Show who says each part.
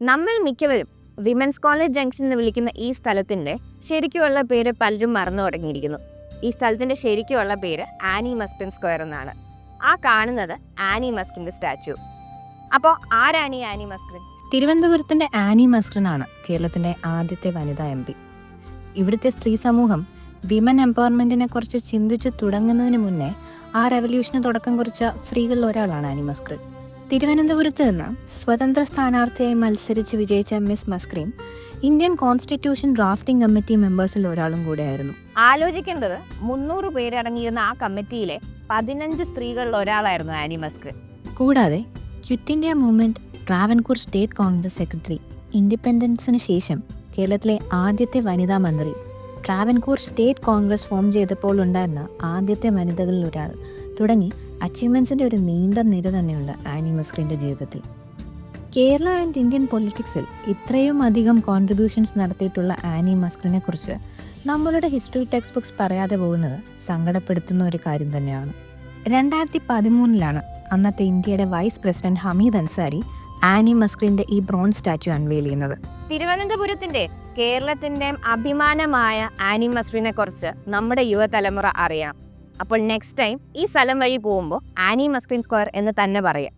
Speaker 1: നമ്മൾ മിക്കവരും women's college junction എന്ന് വിളിക്കുന്ന ഈ സ്ഥലത്തിന്റെ ശരിക്കുമുള്ള പേര് പലരും മറന്നു തുടങ്ങിയിരിക്കുന്നു. ഈ സ്ഥലത്തിന്റെ ശരിക്കുമുള്ള പേര് ആനി മസ്കിൻ സ്ക്വയർ എന്നാണ്. ആ കാണുന്നത് ആനി മസ്കിന്റെ സ്റ്റാച്യു അപ്പോൾ ആരാണ് ഈ ആനി മസ്കിൻ?
Speaker 2: തിരുവനന്തപുരത്തിന്റെ ആനി മസ്കിൻ ആണ് കേരളത്തിന്റെ ആദ്യത്തെ വനിതാ എം പി. ഇവിടുത്തെ സ്ത്രീ സമൂഹം വിമൻ എംപവർമെന്റിനെ കുറിച്ച് ചിന്തിച്ച് തുടങ്ങുന്നതിന് മുന്നേ ആ റെവല്യൂഷന് തുടക്കം കുറിച്ച സ്ത്രീകളിൽ ഒരാളാണ് ആനി മസ്ക്രിൻ തിരുവനന്തപുരത്ത് നിന്ന് സ്വതന്ത്ര സ്ഥാനാർത്ഥിയായി മത്സരിച്ച് വിജയിച്ച Miss Mascarene Indian constitution drafting committee മെമ്പേഴ്സിൽ ഒരാളും കൂടെയായിരുന്നു.
Speaker 1: ആലോചിക്കേണ്ടത് മുന്നൂറ് പേരടങ്ങിയിരുന്ന ആ കമ്മിറ്റിയിലെ പതിനഞ്ച് സ്ത്രീകളിൽ ഒരാളായിരുന്നു ആനി മസ്ക്രീം.
Speaker 2: കൂടാതെ quit India movement Travancore state Congress secretary ഇൻഡിപെൻഡൻസിന് ശേഷം കേരളത്തിലെ ആദ്യത്തെ വനിതാ മന്ത്രി ട്രാവൻകൂർ സ്റ്റേറ്റ് കോൺഗ്രസ് ഫോം ചെയ്തപ്പോൾ ഉണ്ടായിരുന്ന ആദ്യത്തെ വനിതകളിൽ ഒരാൾ തുടങ്ങി അച്ചീവ്മെൻസിന്റെ ഒരു നീണ്ട നിര തന്നെയുണ്ട് ആനി മസ്ക്രിന്റെ ജീവിതത്തിൽ. കേരള ആൻഡ് ഇന്ത്യൻ പൊളിറ്റിക്സിൽ ഇത്രയും അധികം കോൺട്രിബ്യൂഷൻസ് നടത്തിയിട്ടുള്ള ആനി മസ്ക്രിനെ കുറിച്ച് നമ്മളുടെ ഹിസ്റ്ററി ടെക്സ്റ്റ് ബുക്സ് പറയാതെ പോകുന്നത് സങ്കടപ്പെടുത്തുന്ന ഒരു കാര്യം തന്നെയാണ്. രണ്ടായിരത്തി പതിമൂന്നിലാണ് അന്നത്തെ ഇന്ത്യയുടെ വൈസ് പ്രസിഡന്റ് ഹമീദ് അൻസാരി ആനി മസ്ക്രിന്റെ ഈ ബ്രോൺസ് സ്റ്റാച്യു അൺവെയിൽ ചെയ്യുന്നത്.
Speaker 1: തിരുവനന്തപുരത്തിന്റെ കേരളത്തിന്റെ അഭിമാനമായ ആനി മസ്രിനെ കുറിച്ച് നമ്മുടെ യുവതലമുറ അറിയണം അപ്പോൾ നെക്സ്റ്റ് ടൈം ഈ സ്ഥലം വഴി പോകുമ്പോൾ ആനി മസ്ക്രീൻ സ്ക്വയർ എന്ന് തന്നെ പറയാം.